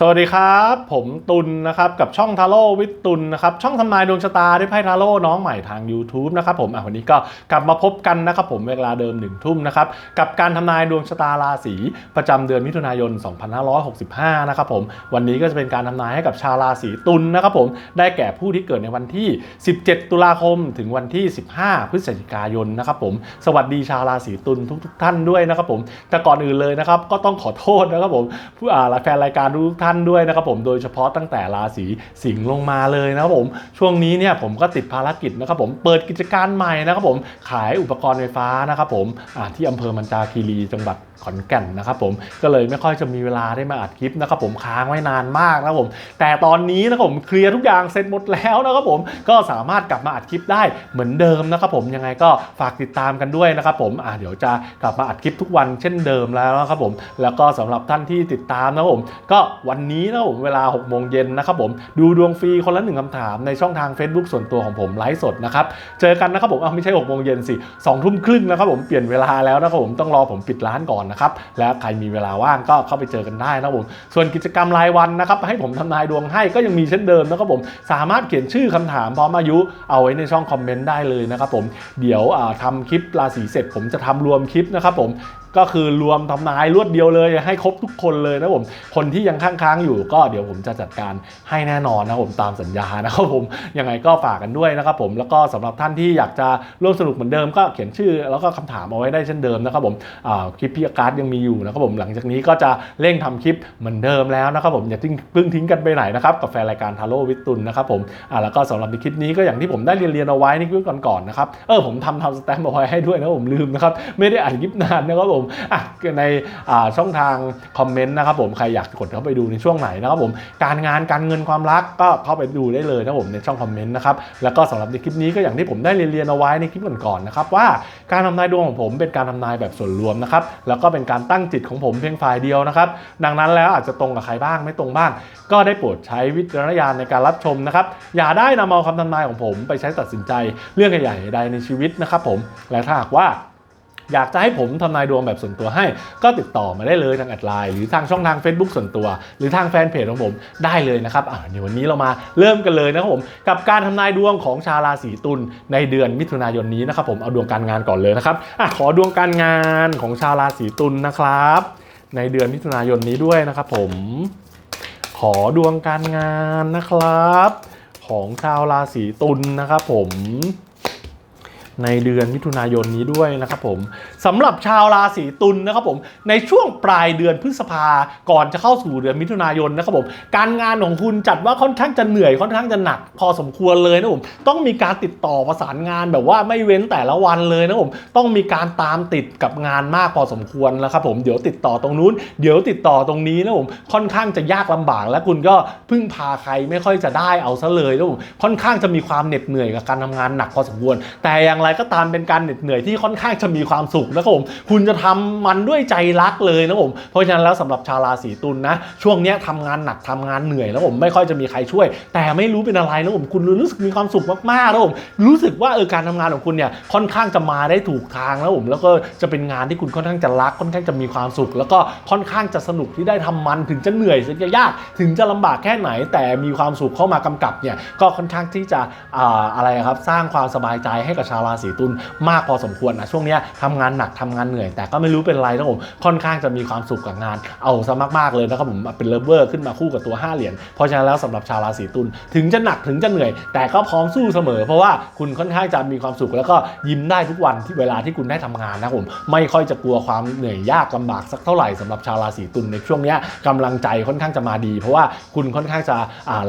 สวัสดีครับ ผมตุลนะครับกับช่องทาโร่วิทตุลนะครับช่องทำนายดวงชะตาด้วยไพ่ทาโร่น้องใหม่ทาง YouTube นะครับผมอะวันนี้ก็กลับมาพบกันนะครับผมเวลาเดิมหนึ่งทุ่มนะครับกับการทำนายดวงชะตาราศีประจำเดือนมิถุนายน 2565 นะครับผมวันนี้ก็จะเป็นการทำนายให้กับชาวราศีตุลนะครับผมได้แก่ผู้ที่เกิดในวันที่ 17 ตุลาคมถึงวันที่ 15 พฤศจิกายนนะครับผมสวัสดีชาวราศีตุลทุก ๆ ท่านด้วยนะครับผมแต่ก่อนอื่นเลยนะครับก็ต้องขอโทษนะครับผมผู้อ่าแฟนรายการทุกท่านด้วยนะครับผมโดยเฉพาะตั้งแต่ราศีสิงห์ลงมาเลยนะครับผมช่วงนี้เนี่ยผมก็ติดภารกิจนะครับผมเปิดกิจการใหม่นะครับผมขายอุปกรณ์ไฟฟ้านะครับผมที่อำเภอมันจาคีรีจังหวัดขอนแก่นนะครับผมก็เลยไม่ค่อยจะมีเวลาได้มาอัดคลิปนะครับผมค้างไว้นานมากนะครับผม แต่ตอนนี้นะครับผมเคลียร์ทุกอย่างเสร็จหมดแล้วนะครับผมก็สามารถกลับมาอัดคลิปได้เหมือนเดิมนะครับผมยังไงก็ฝากติดตามกันด้วยนะครับผมอ่าเดี๋ยวจะกลับมาอัดคลิปทุกวันเช่นเดิมแล้วนะครับผมแล้วก็สำหรับท่านที่ติดตามนะครับผม ก็วันนี้นะครับผมเวลา6โมงเย็นนะครับผมดูดวงฟรีคนละหนึ่งคำถามในช่องทาง Facebook ส่วนตัวของผมไลฟ์สดนะครับเจอกันนะครับผมเอาไม่ใช่6โมงเย็นสิ2ทุ่มครึ่งนะครับผมเปลี่ยนเวลาแล้วนะครับผมต้องรอผมปิดร้านก่อนนะครับ และใครมีเวลาว่างก็เข้าไปเจอกันได้นะผม ส่วนกิจกรรมรายวันนะครับ ให้ผมทำนายดวงให้ก็ยังมีเช่นเดิมนะครับผม สามารถเขียนชื่อคำถามพร้อมอายุเอาไว้ในช่องคอมเมนต์ได้เลยนะครับผม เดี๋ยวทำทำคลิปราศีเสร็จผมจะทำรวมคลิปนะครับผม ก็คือรวมทำนายรวดเดียวเลยให้ครบทุกคนเลยนะผม คนที่ยังค้างๆอยู่ก็เดี๋ยวผมจะจัดการให้แน่นอนนะผมตามสัญญานะครับผมยังไงก็ฝากกันด้วยนะครับผมแล้วก็สำหรับท่านที่อยากจะร่วมสนุกเหมือนเดิมก็เขียนชื่อ แล้วก็คำถามเอาไว้ได้เช่นเดิมนะครับผมคลิปพี่อาการ์ดยังมีอยู่นะครับผมหลังจากนี้ก็จะเร่งทำคลิปเหมือนเดิมแล้วนะครับผมอย่าทิ้งเพิ่งทิ้งกันไปไหนนะครับกับแฟนรายการทาโร่วิตุลนะครับผมอ่าแล้วก็สำหรับในคลิปนี้ก็อย่างที่ผมได้เรียนเรียนเอาไว้ในคลิปก่อนๆนะครับเออผมทำทำสแตมป์เอาไว้ให้ด้วยนะผมลืมนะครับไม่ได้อ่านคลิปนานนะครับผมอะในช่องทางคอมเมนต์นะครับผมใครอยากกดเข้าไปดูในช่วงไหนนะครับผมการงานการเงินความรักก็เข้าไปดูได้เลยนะผมในช่องคอมเมนต์นะครับแล้วก็สำหรับในคลิปนี้ก็อย่างที่ผมได้เรียนเรียนเอาไว้ในคลิปก่อนๆนะครับว่าการทำนายดวงของผมเป็นการทำนายแบบส่วนรวมนะครับแล้วก็เป็นการตั้งจิตของผมเพียงฝ่ายเดียวนะครับดังนั้นแล้วอาจจะตรงกับใครบ้างไม่ตรงบ้าง ก็ได้โปรดใช้วิจารณญาณในการรับชมนะครับอย่าได้นำเอาคำทำนายของผมไปใช้ตัดสินใจเรื่องใหญ่ๆใดในชีวิตนะครับผมและถ้าหากว่า อยากจะให้ผมทำนายดวงแบบส่วนตัวให้ ก็ติดต่อมาได้เลยทางแอดไลน์หรือทางช่องทาง Facebook ส่วนตัว หรือทางแฟนเพจของผมได้เลยนะครับอะเดี๋ยววันนี้เรามาเริ่มกันเลยนะครับผมกับการทำนายดวงของชาวราศีตุลในเดือนมิถุนายนนี้นะครับผมเอาดวงการงานก่อนเลยนะครับอะขอดวงการงานของชาวราศีตุลนะครับ ในเดือนมิถุนายนนี้ด้วยนะครับผมขอดวงการงานนะครับ ของชาวราศีตุลนะครับผม ในเดือนมิถุนายนนี้ด้วยนะครับผมสำหรับชาวราศีตุลนะครับผมในช่วงปลายเดือนพฤษภาก่อนจะเข้าสู่เดือนมิถุนายนนะครับผมการงานของคุณจัดว่าค่อนข้างจะเหนื่อยค่อนข้างจะหนัก พอสมควรเลยนะผมต้องมีการติดต่อประสานงานแบบว่าไม่เว้นแต่ละวันเลยนะผมต้องมีการตามติดกับงานมากพอสมควรแล้วครับผมเดี๋ยวติดต่อตรงนู้น เดี๋ยวติดต่อตรงนี้นะผมค่อนข้างจะยากลำบาก และคุณก็พึ่งพาใครไม่ค่อยจะได้เอาซะเลยนะผมค่อนข้างจะมีความเหน็ดเหนื่อยกับการทำงานหนักพอสมควร แต่อย่างไรก็ตามเป็นการเหน็ดเหนื่อยที่ค่อนข้างจะมีความสุขนะครับผมคุณจะทำมันด้วยใจรักเลยนะผมเพราะฉะนั้นแล้วสำหรับชาวราศีตุลนะ ช่วงนี้ยทำงานหนักทำงานเหนื่อยแล้วผมไม่ค่อยจะมีใครช่วย แต่ไม่รู้เป็นอะไรนะผมคุณรู้สึกมีความสุขมากๆแล้วผมรู้สึกว่าเออการทำงานของคุณเนี่ยค่อนข้างจะมาได้ถูกทางแล้วผมแล้วก็จะเป็นงานที่คุณค่อนข้างจะรักค่อนข้างจะมีความสุข แล้วก็ค่อนข้างจะสนุกที่ได้ทำมันถึงจะเหนื่อยถึงจะยากถึงจะลำบากแค่ไหน แต่มีความสุขเข้ามากำกับเนี่ยก็ค่อนข้างที่จะออะไรครับสร้างความสบายใจให้กับชาวราศีตุลมากพอสมควรนะช่วงนี้ทำงานหนักทำงานเหนื่อย แต่ก็ไม่รู้เป็นไรนะผมค่อนข้างจะมีความสุขกับงาน เอาซะมากๆเลยนะครับผมเป็นเลเวอร์ขึ้นมาคู่กับตัว 5 เหรียญเพราะฉะนั้นแล้วสำหรับชาวราศีตุลถึงจะหนักถึงจะเหนื่อย แต่ก็พร้อมสู้เสมอ เพราะว่าคุณค่อนข้างจะมีความสุขแล้วก็ยิ้มได้ทุกวันที่เวลาที่คุณได้ทำงานนะผมไม่ค่อยจะกลัวความเหนื่อยยากลำบากสักเท่าไหร่สำหรับชาวราศีตุลในช่วงนี้ยกำลังใจค่อนข้างจะมาดี เพราะว่าคุณค่อนข้างจะ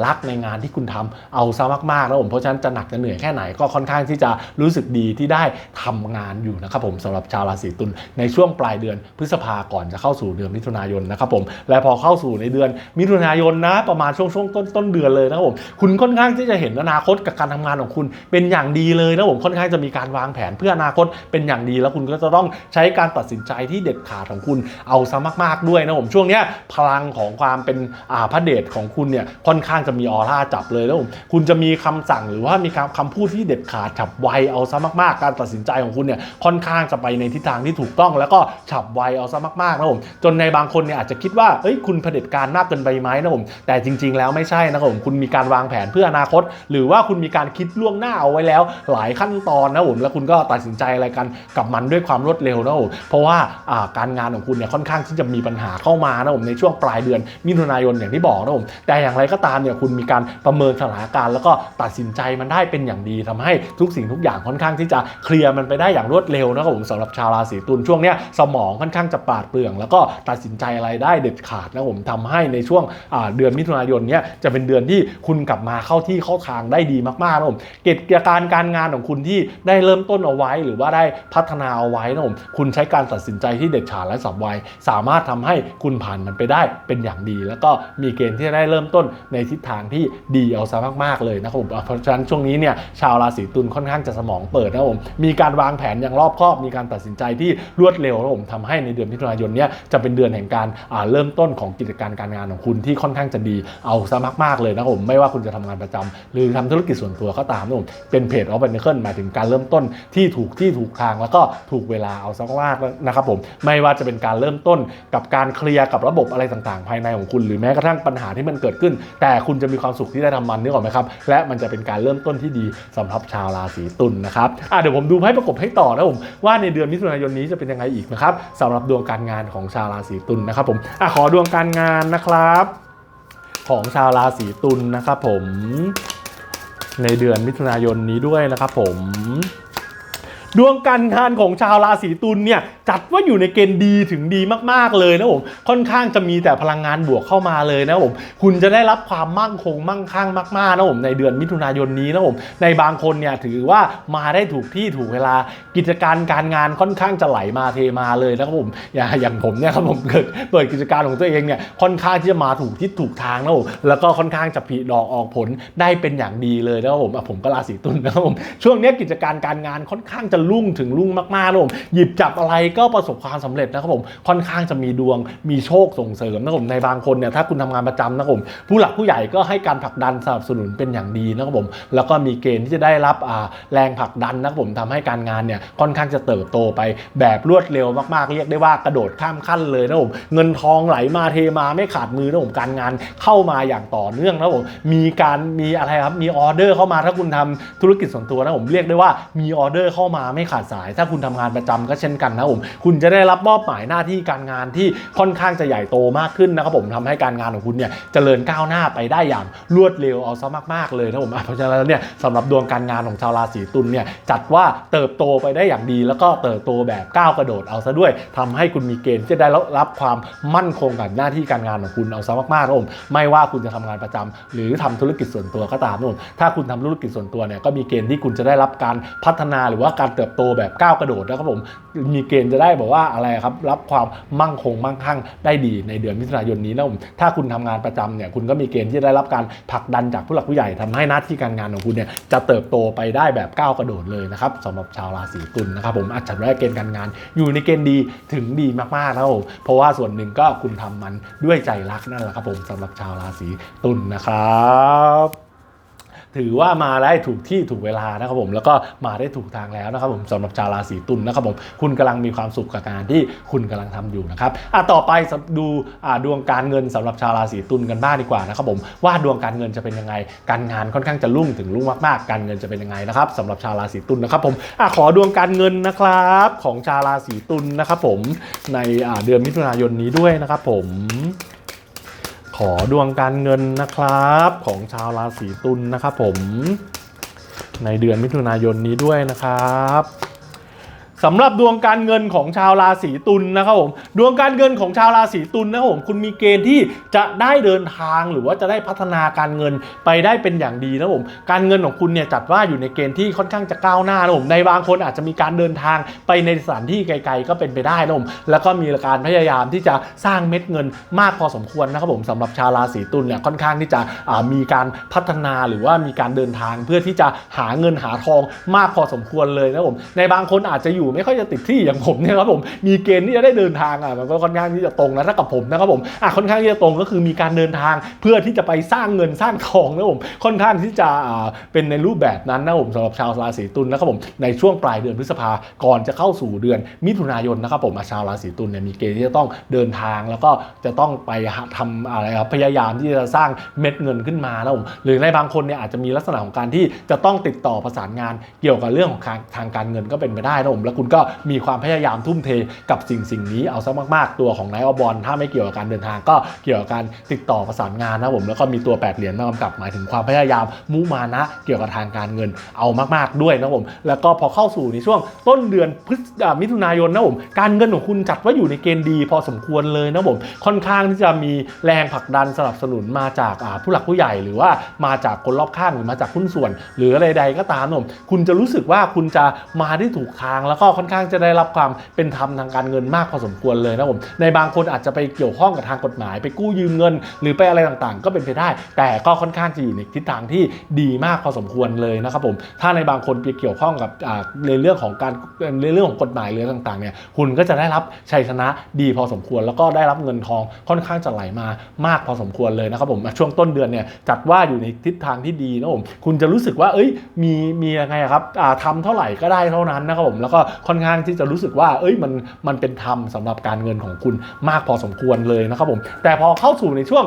รักในงานที่คุณทำเอาซะมากๆนะผมเพราะฉะนั้นจะหนักจะเหนื่อยแค่ไหนก็ค่อนข้างที่จะรู้สึกดีที่ได้ทำงานอยู่นะครับผมสำหรับชาวราศีตุลในช่วงปลายเดือนพฤษภาก่อนจะเข้าสู่เดือนมิถุนายนนะครับผมและพอเข้าสู่ในเดือนมิถุนายนนะ ประมาณช่วงช่วงต้นต้นเดือนเลยนะครับผมคุณค่อนข้างที่จะเห็นอนาคตกับการทำงานของคุณเป็นอย่างดีเลยนะผมค่อนข้างจะมีการวางแผนเพื่ออนาคตเป็นอย่างดี แล้วคุณก็จะต้องใช้การตัดสินใจที่เด็ดขาดของคุณเอาซะมาก ๆด้วยนะผมช่วงนี้พลังของความเป็นอาพระเดชของคุณเนี่ยค่อนข้างจะมีออร่าจับเลยนะผมคุณจะมีคำสั่งหรือว่ามีคำคำพูดที่เด็ดขาดฉับไวเอาซะมากๆ การตัดสินใจของคุณเนี่ยค่อนข้างจะไปในทิศทางที่ถูกต้อง แล้วก็ฉับไวเอาซะมากๆนะผมจนในบางคนเนี่ยอาจจะคิดว่าเอ้ยคุณเผด็จการมากเกินไปไหมนะผมแต่จริง ๆ แล้วไม่ใช่นะครับผมคุณมีการวางแผนเพื่ออนาคต หรือว่าคุณมีการคิดล่วงหน้าเอาไว้แล้ว หลายขั้นตอนนะผมแล้วคุณก็ตัดสินใจอะไรกันกับมันด้วยความรวดเร็วนะผมเพราะว่าการงานของคุณเนี่ยค่อนข้างที่จะมีปัญหาเข้ามานะผมในช่วงปลายเดือนมิถุนายนอย่างที่บอกนะผมแต่อย่างไรก็ตามเนี่ยคุณมีการประเมินสถานการณ์แล้วก็ตัดสินใจมันได้เป็นอย่างดีทำให้ทุกสิ่งทุกอย่างค่อนข้างที่จะเคลียร์มันไปได้อย่างรวดเร็วนะครับผมสำหรับชาวราศีตุลช่วงเนี้ยสมองค่อนข้างจะปราดเปรื่อง แล้วก็ตัดสินใจอะไรได้เด็ดขาดนะผมทำให้ในช่วงเดือนมิถุนายนเนี้ยจะเป็นเดือนที่คุณกลับมาเข้าที่เข้าทางได้ดีมากๆนะผมเกิจการการงานของคุณที่ได้เริ่มต้นเอาไว้ หรือว่าได้พัฒนาเอาไว้นะผมคุณใช้การตัดสินใจที่เด็ดขาดและสับไวสามารถทำให้คุณผ่านมันไปได้เป็นอย่างดี แล้วก็มีเกณฑ์ที่จะได้เริ่มต้นในทิศทางที่ดีเอาซะมากๆเลยนะครับผมเพราะฉะนั้นช่วงนี้เนี่ยชาวราศีตุลค่อนข้างจะสมองเปิดนะผมมีการวางแผนอย่างรอบคอบ มีการตัดสินใจที่รวดเร็วนะครับผมทำให้ในเดือนมิถุนายนเนี้ยจะเป็นเดือนแห่งการเริ่มต้นของกิจการการงานของคุณที่ค่อนข้างจะดีเอาซะมากๆเลยนะครับผมไม่ว่าคุณจะทำงานประจำหรือทำธุรกิจส่วนตัวก็ตามนะครับผมเป็นเพจออฟเบนเคิลหมายถึงการเริ่มต้นที่ถูกที่ถูกทางแล้วก็ถูกเวลาเอาซะมากนะครับผมไม่ว่าจะเป็นการเริ่มต้นกับการเคลียร์กับระบบอะไรต่างๆ ภายในของคุณ หรือแม้กระทั่งปัญหาที่มันเกิดขึ้น แต่คุณจะมีความสุขที่ได้ทำมันนึกออกไหมครับและมันจะเป็นการเริ่มต้นที่ดีสำหรับชาวราศีตุลนะครับอะเดี๋ยวผมดูไพ่ประกบให้ต่อนะผมว่าในเดือนมิถุนายนนี้จะเป็นยังไงอีกนะครับสำหรับดวงการงานของชาวราศีตุลนะครับผมอะขอดวงการงานนะครับ ของชาวราศีตุลนะครับผม ในเดือนมิถุนายนนี้ด้วยนะครับผม ดวงการงานของชาวราศีตุลเนี่ยจัดว่าอยู่ในเกณฑ์ดีถึงดีมากๆเลยนะผมค่อนข้างจะมีแต่พลังงานบวกเข้ามาเลยนะผมคุณจะได้รับความมั่งคงมั่งคั่งมากๆนะผมในเดือนมิถุนายนนี้นะผมในบางคนเนี่ยถือว่ามาได้ถูกที่ถูกเวลากิจการการงานค่อนข้างจะไหลมาเทมาเลยนะครับผมอย่างอย่างผมเนี่ยครับผมเกิดเปิดกิจการของตัวเองเนี่ยค่อนข้างที่จะมาถูกทิศถูกทางนะผมแล้วก็ค่อนข้างจะผลิดอกออกผลได้เป็นอย่างดีเลยนะครับผมผมก็ราศีตุลนะครับผมช่วงนี้กิจการการงานค่อนข้างจะรุ่งถึงรุ่งมากๆนะผมหยิบจับอะไรก็ประสบความสำเร็จนะครับผมค่อนข้างจะมีดวงมีโชคส่งเสริมนะครับผมในบางคนเนี่ยถ้าคุณทำงานประจำนะครับผมผู้หลักผู้ใหญ่ก็ให้การผลักดันสนับสนุนเป็นอย่างดีนะครับผมแล้วก็มีเกณฑ์ที่จะได้รับแรงผลักดันนะครับผมทำให้การงานเนี่ยค่อนข้างจะเติบโตไปแบบรวดเร็วมากๆ เรียกได้ว่ากระโดดข้ามขั้นเลยนะครับผมเงินทองไหลมาเทมาไม่ขาดมือนะครับผมการงานเข้ามาอย่างต่อเนื่องนะครับผมมีการมีอะไรครับมีออเดอร์เข้ามาถ้าคุณทำธุรกิจส่วนตัวนะผมเรียกได้ว่ามีออเดอร์เข้ามาไม่ขาดสาย ถ้าคุณทำงานประจำก็เช่นกันนะผมคุณจะได้รับมอบหมายหน้าที่การงานที่ค่อนข้างจะใหญ่โตมากขึ้นนะครับผมทำให้การงานของคุณเนี่ยจเจริญก้าวหน้าไปได้อย่างรวดเร็วเอาซะมากๆเลยนะผมเพราะฉะนั้นเนี่ยสำหรับดวงการงานของชาวราศีตุลเนี่ยจัดว่าเติบโตไปได้อย่างดี แล้วก็เติบโตแบบก้าวกระโดดเอาซะด้วยทำให้คุณมีเกณฑ์จะได้รับความมั่นคงกับหน้าที่การงานของคุณเอาซะมากๆนะผมไม่ว่าคุณจะทำงานประจำหรือทำธุรกิจส่วนตัวก็ตามนะผมถ้าคุณทำธุรกิจส่วนตัวเนี่ยก็มีเกณฑ์ที่คุณจะได้รับการพัฒนาหรือว่าการเติบโตแบบก้าวกระโดดนะครับผมมีเกณฑ์จะได้บอกว่าอะไรครับรับความมั่งคงมั่งคั่งได้ดีในเดือนมิถุนายนนี้นะผมถ้าคุณทำงานประจำเนี่ยคุณก็มีเกณฑ์ที่ได้รับการผลักดันจากผู้หลักผู้ใหญ่ทำให้หน้าที่การงานของคุณเนี่ยจะเติบโตไปได้แบบก้าวกระโดดเลยนะครับสำหรับชาวราศีตุลนะครับผมอาจจะได้เกณฑ์การงาน อยู่ในเกณฑ์ดีถึงดีมากๆนะครับผมเพราะว่าส่วนหนึ่งก็คุณทำมันด้วยใจรักนั่นแหละครับผมสำหรับชาวราศีตุลนะครับ ถือว่ามาได้ถูกที่ถูกเวลานะครับผมแล้วก็มาได้ถูกทางแล้วนะครับผมสำหรับชาวราศีตุลนะครับผมคุณกำลังมีความสุขกับงานที่คุณกำลังทำอยู่นะครับอะต่อไปดูอ่าดวงการเงินสำหรับชาวราศีตุลกันบ้างดีกว่านะครับผมว่าดวงการเงินจะเป็นยังไง การงานค่อนข้างจะรุ่งถึงรุ่งมากๆ การเงินจะเป็นยังไงนะครับสำหรับชาวราศีตุลนะครับผมอะขอดวงการเงินนะครับของชาวราศีตุลนะครับผมในอ่าเดือนมิถุนายนนี้ด้วยนะครับผม ขอดวงการเงินนะครับของชาวราศีตุลนะครับผม ในเดือนมิถุนายนนี้ด้วยนะครับ สำหรับดวงการเงินของชาวราศีตุลนะครับผมดวงการเงินของชาวราศีตุลนะครับผมคุณมีเกณฑ์ที่จะได้เดินทางหรือว่าจะได้พัฒนาการเงินไปได้เป็นอย่างดีนะครับผมการเงินของคุณเนี่ยจัดว่าอยู่ในเกณฑ์ที่ค่อนข้างจะก้าวหน้านะครับผมในบางคนอาจจะมีการเดินทางไปในสถานที่ไกล ๆ ก็เป็นไปได้นะครับผมแล้วก็มีการพยายามที่จะสร้างเม็ดเงินมากพอสมควรนะครับผมสำหรับชาวราศีตุลเนี่ยค่อนข้างที่จะมีการพัฒนาหรือว่ามีการเดินทางเพื่อที่จะหาเงินหาทองมากพอสมควรเลยนะครับผมในบางคนอาจจะอยู่อยู่ไม่ค่อยจะติดที่อย่างผมเนี่ยครับผมมีเกณฑ์ที่จะได้เดินทางอะมันก็ค่อนข้างที่จะตรงนะถ้ากับผมนะครับผมอะค่อนข้างที่จะตรงก็คือมีการเดินทางเพื่อที่จะไปสร้างเงินสร้างทองนะผมค่อนข้างที่จะอ่าเป็นในรูปแบบนั้นนะผมสำหรับชาวราศีตุลนะครับผมในช่วงปลายเดือนพฤษภาก่อนจะเข้าสู่เดือนมิถุนายนนะครับผมชาวราศีตุลเนี่ยมีเกณฑ์ที่จะต้องเดินทางแล้วก็จะต้องไปหาทำอะไรครับพยายามที่จะสร้างเม็ดเงินขึ้นมานะผมหรือในบางคนเนี่ยอาจจะมีลักษณะของการที่จะต้องติดต่อประสานงานเกี่ยวกับเรื่องของทางทางการเงินก็เป็นไปได้นะผมแล้วคุณก็มีความพยายามทุ่มเทกับสิ่งสิ่งนี้เอาซะมากๆ ตัวของนายอบอลถ้าไม่เกี่ยวกับการเดินทางก็เกี่ยวกับการติดต่อประสานงานนะผมแล้วก็มีตัวแปดเหรียญมากำกับหมายถึงความพยายามมุมานะ เกี่ยวกับทางการเงินเอามากๆด้วยนะผมแล้วก็พอเข้าสู่ในช่วงต้นเดือนพฤศมิถุนายนนะผมการเงินของคุณจัดว่าอยู่ในเกณฑ์ดีพอสมควรเลยนะผมค่อนข้างที่จะมีแรงผลักดันสนับสนุนมาจากผู้หลักผู้ใหญ่หรือว่ามาจากคนรอบข้างหรือมาจากหุ้นส่วน หรืออะไรใดก็ตามนะผมคุณจะรู้สึกว่าคุณจะมาได้ถูกทางแล้วก็ค่อนข้างจะได้รับความเป็นธรรมทางการเงินมากพอสมควรเลยนะผมในบางคนอาจจะไปเกี่ยวข้องกับทางกฎหมาย ไปกู้ยืมเงิน หรือไปอะไรต่างๆ ก็เป็นไปได้ แต่ก็ค่อนข้างจะอยู่ในทิศทางที่ดีมากพอสมควรเลยนะครับผมถ้าในบางคนไปเกี่ยวข้องกับในเรื่องของการในเรื่องของกฎหมายหรืออะไรต่างๆเนี่ยคุณก็จะได้รับชัยชนะดีพอสมควร แล้วก็ได้รับเงินทองค่อนข้างจะไหลมามากพอสมควรเลยนะครับผมช่วงต้นเดือนเนี่ยจัดว่าอยู่ในทิศทางที่ดีนะผมคุณจะรู้สึกว่าเอ้ยมีมียังไงครับทำเท่าไหร่ก็ได้เท่านั้นนะครับผมแล้วก็ค่อนข้างที่จะรู้สึกว่า เอ้ยมันมันเป็นธรรมสำหรับการเงินของคุณมากพอสมควรเลยนะครับผมแต่พอเข้าสู่ในช่วง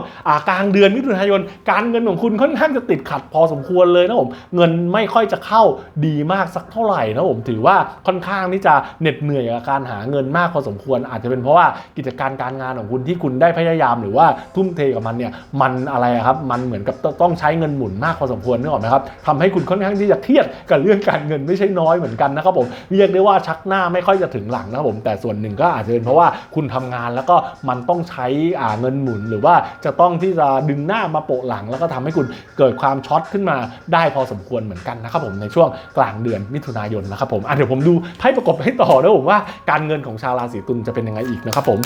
กลางเดือนมิถุนายน การเงินของคุณค่อนข้างจะติดขัดพอสมควรเลยนะผมเงินไม่ค่อยจะเข้าดีมากสักเท่าไหร่นะผมถือว่าค่อนข้างที่จะเหน็ดเหนื่อยกับการหาเงินมากพอสมควร อาจจะเป็นเพราะว่ากิจการการงานของคุณที่คุณได้พยายามหรือว่าทุ่มเทกับมันเนี่ยมันอะไรครับมันเหมือนกับต้องใช้เงินหมุนมากพอสมควรนึกออกไหมครับทำให้คุณค่อนข้างที่จะเครียดกับเรื่องการเงินไม่ใช่น้อยเหมือนกันนะครับผมเรียกได้ว่าชักหน้าไม่ค่อยจะถึงหลังนะครับผมแต่ส่วนหนึ่งก็อาจจะเป็นเพราะว่าคุณทำงานแล้วก็มันต้องใช้อ่าเงินหมุน หรือว่าจะต้องที่จะดึงหน้ามาโปะหลัง แล้วก็ทำให้คุณเกิดความช็อตขึ้นมาได้พอสมควรเหมือนกันนะครับผมในช่วงกลางเดือนมิถุนายนนะครับผมอะเดี๋ยวผมดูไพ่ประกบให้ต่อนะผมว่าการเงินของชาวราศีตุลจะเป็นยังไงอีกนะครับผม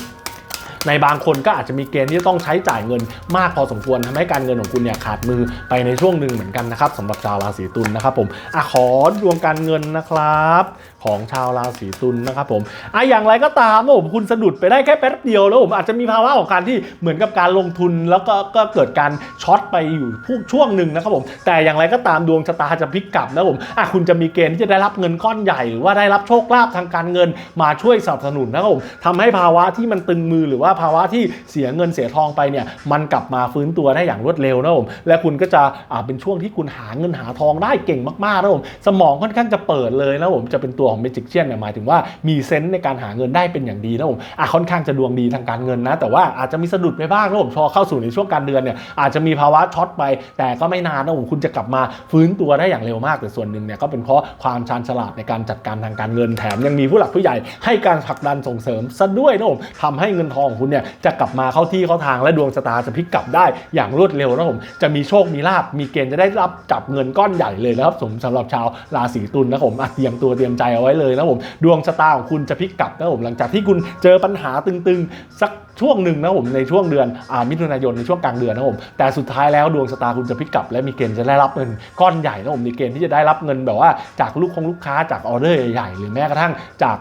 ในบางคนก็อาจจะมีเกณฑ์ที่ต้องใช้จ่ายเงินมากพอสมควรทำให้การเงินของคุณเนี่ยขาดมือไปในช่วงหนึ่งเหมือนกันนะครับสำหรับชาวราศีตุลนะครับผมอขอดวงการเงินนะครับ ของชาวราศีตุลนะครับผมอะอย่างไรก็ตามนะผมคุณสะดุดไปได้แค่แป๊บเดียวแล้วผมอาจจะมีภาวะของการที่เหมือนกับการลงทุนแล้วก็ก็เกิดการช็อตไปอยู่ผู้ช่วงหนึ่งนะครับผม แต่อย่างไรก็ตามดวงชะตาจะพลิกกลับนะผมอะคุณจะมีเกณฑ์ที่จะได้รับเงินก้อนใหญ่หรือว่าได้รับโชคลาภทางการเงินมาช่วยสนับสนุนนะครับผมทำให้ภาวะที่มันตึงมือหรือว่าภาวะที่เสียเงินเสียทองไปเนี่ยมันกลับมาฟื้นตัวได้อย่างรวดเร็วนะผมและคุณก็จะอ่าเป็นช่วงที่คุณหาเงินหาทองได้เก่งมากๆนะผมสมองค่อนข้างจะเปิดเลยนะผมจะเป็นตัวของเมจิกเชียนเนี่ยหมายถึงว่ามีเซนส์ในการหาเงินได้เป็นอย่างดีนะผมอะค่อนข้างจะดวงดีทางการเงินนะ แต่ว่าอาจจะมีสะดุดไปบ้างนะผมพอเข้าสู่ในช่วงการเดือนเนี่ยอาจจะมีภาวะช็อตไป แต่ก็ไม่นานนะผมคุณจะกลับมาฟื้นตัวได้อย่างเร็วมากแต่ส่วนหนึ่งเนี่ยก็เป็นเพราะความชาญฉลาดในการจัดการทางการเงินแถมยังมีผู้หลักผู้ใหญ่ให้การผลักดันส่งเสริมซะด้วยนะผมทำให้เงินทองของคุณเนี่ยจะกลับมาเข้าที่เข้าทางและดวงชะตาจะพลิกกลับได้อย่างรวดเร็วนะผมจะมีโชคมีลาบมีเกณฑ์จะได้รับจับเงินก้อนใหญ่เลยนะครับสมสำหรับชาวราศีตุลนะผมเตรียมตัวเตรียมใจเอาไว้เลยนะผมดวงชะตาของคุณจะพลิกกลับนะผมหลังจากที่คุณเจอปัญหาตึงๆสัก ช่วงหนึ่งนะผมในช่วงเดือนอมิถุนายนในช่วงกลางเดือนนะผมแต่สุดท้ายแล้วดวงชะตาคุณจะพลิกกลับ และมีเกณฑ์จะได้รับเงินก้อนใหญ่นะผมมีเกณฑ์ที่จะได้รับเงินแบบว่าจากลูกของลูกค้าจากออเดอร์ใหญ่ๆหรือแม้กระทั่งจาก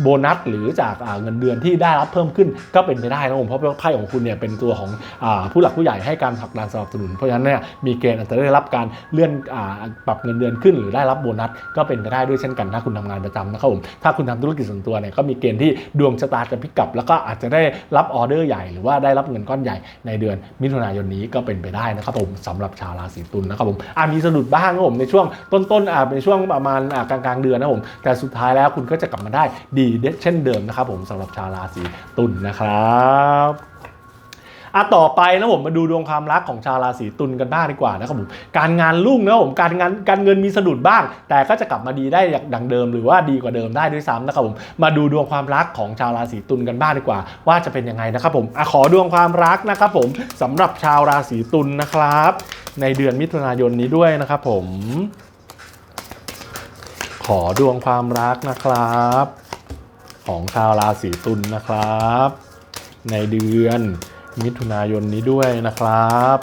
โบนัสหรือจากเงินเดือนที่ได้รับเพิ่มขึ้นก็เป็นไปได้นะผมเพราะไพ่ของคุณเนี่ยเป็นตัวของอผู้หลักผู้ใหญ่ให้การผลักดันสนับสนุนเพราะฉะนั้นเนี่ยมีเกณฑ์อาจจะได้รับการเลื่อนอปรับเงินเดือนขึ้น หรือได้รับโบนัสก็เป็นไปได้ด้วยเช่นกันถ้าคุณทำงานประจำนะครับผมถ้าคุณทำธุรกิจส่วนตัวเนี่ยก็มีเกณฑ์ที่ดวงชะตาจะพลิกกลับ แล้วก็อาจจะได้รับออเดอร์ใหญ่หรือว่าได้รับเงินก้อนใหญ่ในเดือนมิถุนายนนี้ก็เป็นไปได้นะครับผมสำหรับชาวราศีตุลนะครับผมอามีสะดุดบ้างนะผมในช่วงต้นๆอ่าในช่วงประมาณอ่ากลางๆเดือนนะผมแต่สุดท้ายแล้วคุณก็จะกลับมาได้ดีเช่นเดิมนะครับผมสำหรับชาวราศีตุลนะครับ อะต่อไปนะผมมาดูดวงความรักของชาวราศีตุลกันบ้างดีกว่านะครับผมการงานรุ่งนะผมการงานการเงินมีสะดุดบ้าง แต่ก็จะกลับมาดีได้อย่างดังเดิม หรือว่าดีกว่าเดิมได้ด้วยซ้ำนะครับผมมาดูดวงความรักของชาวราศีตุลกันบ้างดีกว่า ว่าจะเป็นยังไงนะครับผมอะขอดวงความรักนะครับผมสำหรับชาวราศีตุลนะครับ ในเดือนมิถุนายนนี้ด้วยนะครับผม ขอดวงความรักนะครับ ของชาวราศีตุลนะครับ ในเดือน มิถุนายนนี้ด้วยนะครับ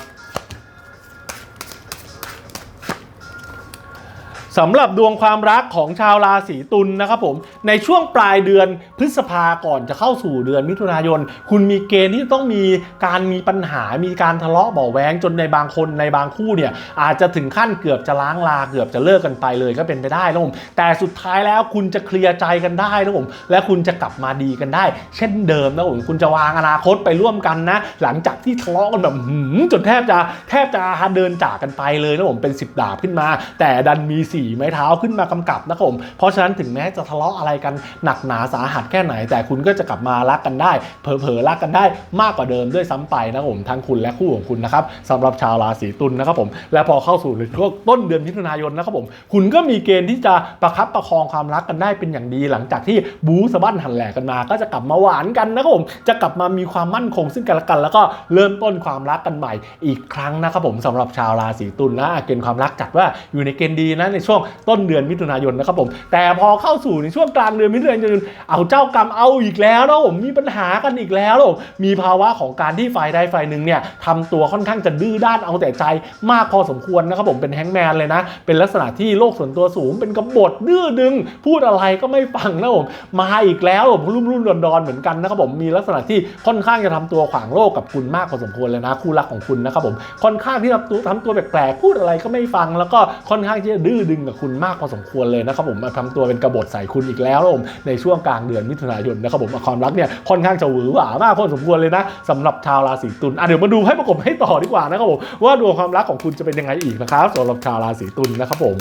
สำหรับดวงความรักของชาวราศีตุลนะครับผมในช่วงปลายเดือนพฤษภาก่อนจะเข้าสู่เดือนมิถุนายน คุณมีเกณฑ์ที่ต้องมีการมีปัญหามีการทะเลาะเบาแวงจนในบางคนในบางคู่เนี่ยอาจจะถึงขั้นเกือบจะล้างลาเกือบจะเลิกกันไปเลยก็เป็นไปได้นะผมแต่สุดท้ายแล้วคุณจะเคลียร์ใจกันได้นะผมและคุณจะกลับมาดีกันได้ เช่นเดิมนะผมคุณจะวางอนาคตไปร่วมกันนะ หลังจากที่ทะเลาะกันแบบหืมจนแทบจะแทบจะเดินจากกันไปเลยนะผมเป็น 10 ดาบขึ้นมา แต่ดันมี 4ไม้เท้าขึ้นมากำกับนะครับผม เพราะฉะนั้นถึงแม้จะทะเลาะอะไรกันหนักหนาสาหัสแค่ไหน แต่คุณก็จะกลับมารักกันได้ เผลอๆรักกันได้มากกว่าเดิมด้วยซ้ำไปนะครับผมทั้งคุณและคู่ของคุณนะครับสำหรับชาวราศีตุลนะครับผม และพอเข้าสู่ช่วงต้นเดือนมิถุนายนนะครับผม คุณก็มีเกณฑ์ที่จะประคับประคองความรักกันได้เป็นอย่างดี หลังจากที่บู๊สะบั้นหันแหลกกันมา ก็จะกลับมาหวานกันนะครับผม จะกลับมามีความมั่นคงซึ่งกันและกัน แล้วก็เริ่มต้นความรักกันใหม่อีกครั้งนะครับผมสำหรับชาวราศีตุลนะเกณฑ์ความรักจัดว่าอยู่ในเกณฑ์ดีนะในช่วงต้นเดือนมิถุนายนนะครับผม แต่พอเข้าสู่ในช่วงกลางเดือนมิถุนายนเอาเจ้ากรรมเอาอีกแล้วนะผมมีปัญหากันอีกแล้วผมมีภาวะของการที่ฝ่ายใดฝ่ายหนึ่งเนี่ยทำตัวค่อนข้างจะดื้อด้านเอาแต่ใจมากพอสมควรนะครับผมเป็นแฮงแมนเลยนะ เป็นลักษณะที่โลกส่วนตัวสูงเป็นกบฏดื้อดึง พูดอะไรก็ไม่ฟังนะผมมาอีกแล้วผมรุ่มรุ่มดอนดอนเหมือนกันนะครับผมมีลักษณะที่ค่อนข้างจะทำตัวขวางโลกกับคุณมากพอสมควรเลยนะ คู่รักของคุณนะครับผมค่อนข้างที่ทำตัวทำตัวแปลกๆพูดอะไรก็ไม่ฟังแล้วก็ค่อนข้างที่จะดื้อดึงกับคุณมากพอสมควรเลยนะครับผมมาทำตัวเป็นกบฏใส่คุณอีกแล้วผมในช่วงกลางเดือนมิถุนายนนะครับผมความรักเนี่ยค่อนข้างจะหวือหวามากพอสมควรเลยนะสำหรับชาวราศีตุลอะเดี๋ยวมาดูให้ประกบให้ต่อดีกว่านะครับผมว่าดวงความรักของคุณจะเป็นยังไงอีกนะครับสำหรับชาวราศีตุลนะครับผม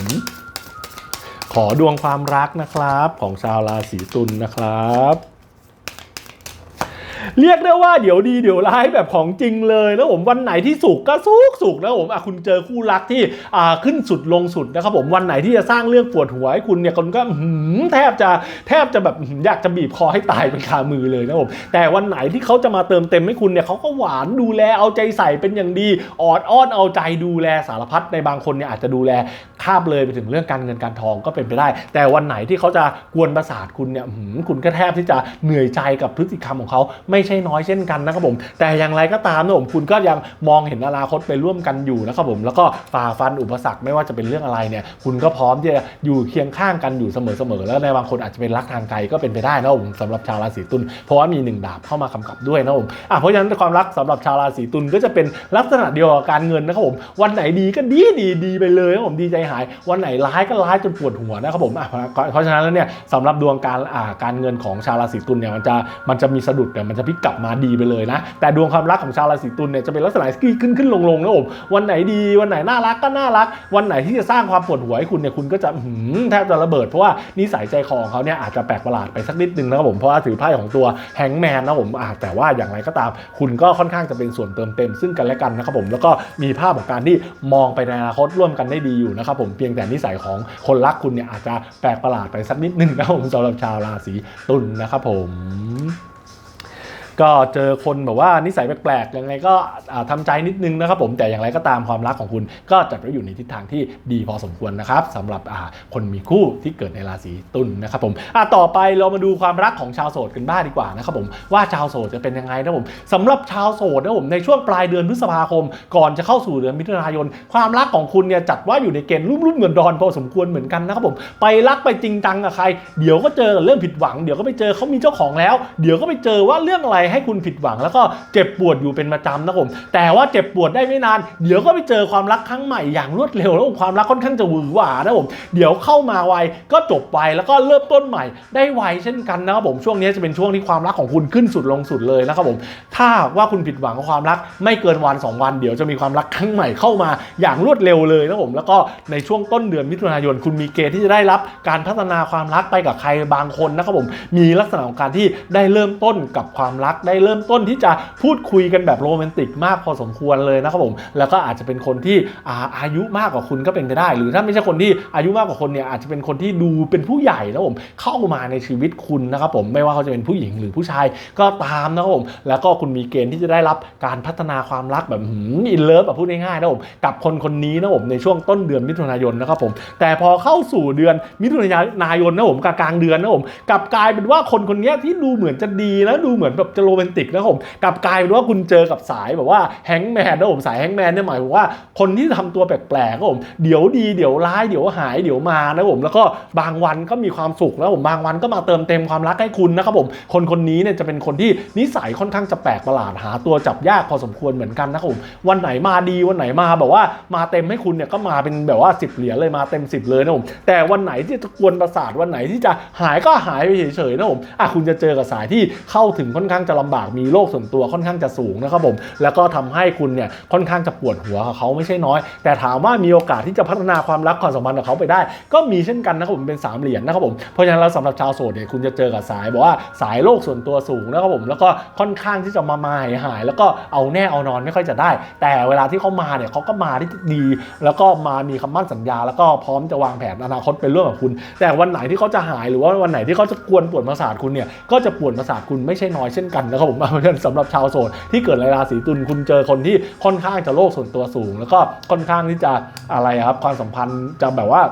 ขอดวงความรักนะครับของชาวราศีตุลนะครับ เรียกได้ว่าเดี๋ยวดีเดี๋ยวร้ายแบบของจริงเลยนะผมวันไหนที่สุกก็สุกสุกนะผมอะคุณเจอคู่รักที่อ่าขึ้นสุดลงสุดนะครับผมวันไหนที่จะสร้างเรื่องปวดหัวให้คุณเนี่ยคนก็หือแทบจะแทบจะแบบอยากจะบีบคอให้ตายเป็นคามือเลยนะผมแต่วันไหนที่เขาจะมาเติมเต็มให้คุณเนี่ยเขาก็หวานดูแลเอาใจใส่เป็นอย่างดีออดอ้อนเอาใจดูแลสารพัดในบางคนเนี่ยอาจจะดูแลข้ามเลยไปถึงเรื่องการเงินการทองก็เป็นไปได้ แต่วันไหนที่เขาจะกวนประสาทคุณเนี่ยหือคุณก็แทบที่จะเหนื่อยใจกับพฤติกรรมของเขาไม่ใช่น้อยเช่นกันนะครับผม แต่อย่างไรก็ตามนะผมคุณก็ยังมองเห็นอนาคตไปร่วมกันอยู่นะครับผมแล้วก็ฝ่าฟันอุปสรรคไม่ว่าจะเป็นเรื่องอะไรเนี่ย คุณก็พร้อมที่จะอยู่เคียงข้างกันอยู่เสมอๆแล้วในบางคนอาจจะเป็นรักทางไกลก็เป็นไปได้นะผมสำหรับชาวราศีตุลเพราะว่ามีหนึ่งดาบเข้ามากำกับด้วยนะผมอะเพราะฉะนั้นความรักสำหรับชาวราศีตุลก็จะเป็นลักษณะเดียวกับการเงินนะครับผมวันไหนดีก็ดีดีดีไปเลยนะผมดีใจหาย วันไหนร้ายก็ร้ายจนปวดหัวนะครับผมอะเพราะฉะนั้นแล้วเนี่ยสำหรับดวงการอ่าการเงินของชาวราศีตุลเนี่ยมันจะมันจะมีสะดุดเนี่ยมันจะพิกลับมาดีไปเลยนะ แต่ดวงความรักของชาวราศีตุลเนี่ยจะเป็นลักษณะที่ขึ้นขึ้นลงลงนะผมวันไหนดีวันไหนน่ารักก็น่ารัก วันไหนที่จะสร้างความปวดหัวให้คุณเนี่ยคุณก็จะแทบจะระเบิดเพราะว่านิสัยใจคอของเขาเนี่ยอาจจะแปลกประหลาดไปสักนิดนึงนะครับผมเพราะว่าถือไพ่ของตัวแฮงแมนนะผมอ่าแต่ว่าอย่างไรก็ตาม คุณก็ค่อนข้างจะเป็นส่วนเติมเต็มซึ่งกันและกันนะครับผมแล้วก็มีภาพของการที่มองไปในอนาคตร่วมกันได้ดีอยู่นะครับผมเพียงแต่นิสัยของคนรักคุณเนี่ยอาจจะแปลกประหลาดไปสักนิดนึงนะครับผมสำหรับชาวราศีตุลนะครับผม ก็เจอคนแบบว่านิสัยแปลกๆยังไงก็ทำาใจนิดนึงนะครับผมแต่อย่างไรก็ตามความรักของคุณ ก็จัดไว้อยู่ในทิศทางที่ดีพอสมควรนะครับสำหรับคนมีคู่ที่เกิดในราศีตุลนะครับผมต่อไปเรามาดูความรักของชาวโสดกันบ้างดีกว่านะครับผมว่าชาวโสดจะเป็นยังไงนะผมสำหรับชาวโสดนะผมในช่วงปลายเดือนพฤษภาคม ก่อนจะเข้าสู่เดือนมิถุนายน ความรักของคุณเนี่ยจัดว่าอยู่ในเกณฑ์รุ่มๆเงินดอนพอสมควรเหมือนกันนะครับผมไปรักไปจริงจังกับใคร เดี๋ยวก็เจอเรื่องผิดหวัง เดี๋ยวก็ไปเจอเขามีเจ้าของแล้ว เดี๋ยวก็ไปเจอว่าเรื่องอะไรให้คุณผิดหวัง แล้วก็เจ็บปวดอยู่เป็นประจำนะครับผมแต่ว่าเจ็บปวดได้ไม่นาน เดี๋ยวก็ไปเจอความรักครั้งใหม่อย่างรวดเร็วแล้วความรักค่อนข้างจะหวือหวานะครับผมเดี๋ยวเข้ามาไวก็จบไปแล้วก็เริ่มต้นใหม่ ได้ไวเช่นกันนะครับผมช่วงนี้จะเป็นช่วงที่ความรักของคุณขึ้นสุดลงสุดเลยนะครับผมถ้าว่าคุณผิดหวังกับความรักไม่เกินวันสองวัน เดี๋ยวจะมีความรักครั้งใหม่เข้ามาอย่างรวดเร็วเลยนะครับผมแล้วก็ในช่วงต้นเดือนมิถุนายนคุณมีเกณฑ์ที่จะได้รับการพัฒนาความรักไปกับใครบางคนนะครับผมมีลักษณะของการที่ได้เริ่มต้นกับความรักได้เริ่มต้นที่จะพูดคุยกันแบบโรแมนติกมากพอสมควรเลยนะครับผม แล้วก็อาจจะเป็นคนที่อาอายุมากกว่าคุณก็เป็นไปได้ หรือถ้าไม่ใช่คนที่อายุมากกว่าคนเนี่ยอาจจะเป็นคนที่ดูเป็นผู้ใหญ่นะผมเข้ามาในชีวิตคุณนะครับผมไม่ว่าเขาจะเป็นผู้หญิงหรือผู้ชายก็ตามนะครับผม แล้วก็คุณมีเกณฑ์ที่จะได้รับการพัฒนาความรักแบบอินเลิฟแบบพูดง่ายๆนะผมกับคนคนนี้นะผมในช่วงต้นเดือนมิถุนายนนะครับผม แต่พอเข้าสู่เดือนมิถุนายนนะผมกลางเดือนนะผมกับกลายเป็นว่าคนคนนี้ที่ดูเหมือนจะดีนะดูเหมือนแบบจะโรแมนติกนะครับผมกลับกลายเป็นว่าคุณเจอกับสายแบบว่าแฮงแมนนะผมสายแฮงแมนเนี่ยหมายถึงว่าคนที่ทำตัวแปลกๆครับผมเดี๋ยวดีเดี๋ยวร้ายเดี๋ยวหายเดี๋ยวมานะผมแล้วก็บางวันก็มีความสุขแล้วผมบางวันก็มาเติมเต็มความรักให้คุณนะครับผมคนคนนี้เนี่ยจะเป็นคนที่นิสัยค่อนข้างจะแปลกประหลาดหาตัวจับยากพอสมควรเหมือนกันนะครับผมวันไหนมาดีวันไหนมาแบบว่ามาเต็มให้คุณเนี่ยก็มาเป็นแบบว่า 10 เหรียญเลยมาเต็ม 10 เลยนะผมแต่วันไหนที่จะกวนประสาทวันไหนที่จะหายก็หายไปเฉยๆนะผมอะคุณจะเจอกับสายที่เข้าถึงค่อนข้างจะลำบากมีโรคส่วนตัวค่อนข้างจะสูงนะครับผมแล้วก็ทำให้คุณเนี่ยค่อนข้างจะปวดหัวเขาไม่ใช่น้อย แต่ถามว่ามีโอกาสที่จะพัฒนาความรักความสัมพันธ์กับเขาไปได้ ก็มีเช่นกันนะครับผมเป็นสามเหรียญนะครับผมเพราะฉะนั้นแล้วสำหรับชาวโสดเนี่ยคุณจะเจอกับสายบอกว่าสายโรคส่วนตัวสูงนะครับผมแล้วก็ค่อนข้างที่จะมามาหายหาย แล้วก็เอาแน่เอานอนไม่ค่อยจะได้ แต่เวลาที่เขามาเนี่ยเขาก็มาที่ดี แล้วก็มามีคำมั่นสัญญา แล้วก็พร้อมจะวางแผนอนาคตเป็นเรื่องกับคุณ แต่วันไหนที่เขาจะหายหรือว่าวันไหนที่เขาจะกวนปวดประสาทคุณเนี่ยก็จะปวดประสาทคุณไม่ใช่น้อยเช่นกันนะครับผมเพราะฉะนั้นสำหรับชาวโสดที่เกิดในราศีตุลคุณเจอคนที่ค่อนข้างจะโลกส่วนตัวสูง แล้วก็ค่อนข้างที่จะอะไรครับความสัมพันธ์จะแบบว่า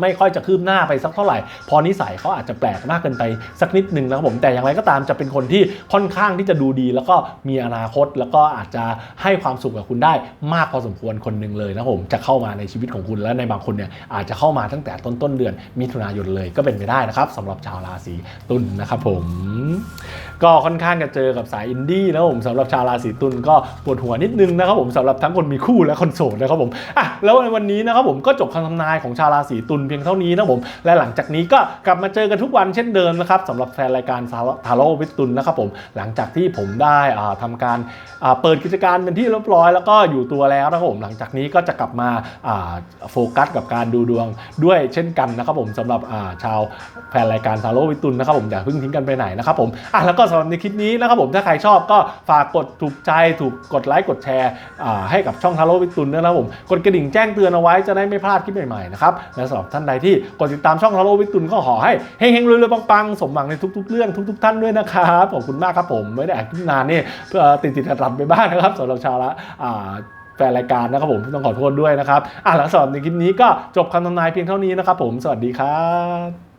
ไม่ค่อยจะคืบหน้าไปสักเท่าไหร่ พอนิสัยเขาอาจจะแปลกมากเกินไปสักนิดหนึ่งนะครับผมแต่อย่างไรก็ตามจะเป็นคนที่ค่อนข้างที่จะดูดี แล้วก็มีอนาคต แล้วก็อาจจะให้ความสุขกับคุณได้มากพอสมควรคนหนึ่งเลยนะครับผมจะเข้ามาในชีวิตของคุณและในบางคนเนี่ยอาจจะเข้ามาตั้งแต่ต้นต้นเดือน มิถุนายนเลยก็เป็นไปได้นะครับสำหรับชาวราศีตุลนะครับผมก็ค่อนข้างจะเจอกับสายอินดี้นะครับผมสำหรับชาวราศีตุลก็ปวดหัวนิดนึงนะครับผมสำหรับทั้งคนมีคู่และคนโสดนะครับผมอะแล้วในวันนี้นะครับผมก็จบคำทำนายของชาวราศีตุลเพียงเท่านี้นะผม และหลังจากนี้ก็กลับมาเจอกันทุกวันเช่นเดิมนะครับสำหรับแฟนรายการทาโร่วิตุลนะครับผมหลังจากที่ผมได้อ่าทำการเปิดกิจการเป็นที่เรียบร้อยแล้วก็อยู่ตัวแล้วนะครับผมหลังจากนี้ก็จะกลับมาโฟกัสกับการดูดวงด้วยเช่นกันนะครับผมสำหรับาชาวแฟนรายการทาโร่วิตุลนะครับผมอย่าเพิ่งทิ้งกันไปไหนนะครับผมอะแล้วก็สำหรับในคลิปนี้นะครับผมถ้าใครชอบก็ฝากกดถูกใจถูกกดไลค์กดแชร์ให้กับช่องทาโร่วิตุลด้วยนะครับผมกดกระดิ่งแจ้งเตือนเอาไว้จะได้ไม่พลาดคลิปใหม่ๆนะครับและสำหรับท่านใดที่กดติดตามช่องทาโรวิตุลก็ขอให้เฮงๆรวยๆปังๆ สมหวังในทุก ๆ เรื่องทุก ๆ ท่านด้วยนะครับขอบคุณมากครับผมไม่ได้อ่านคลิปนานนี่เพื่อติดติดๆขัดไปบ้างนะครับสำหรับชาวละอ่าแฟนรายการนะครับผมต้องขอโทษด้วยนะครับอะหลังสำหรับในคลิปนี้ก็จบคำทำนายเพียงเท่านี้นะครับผมสวัสดีครับ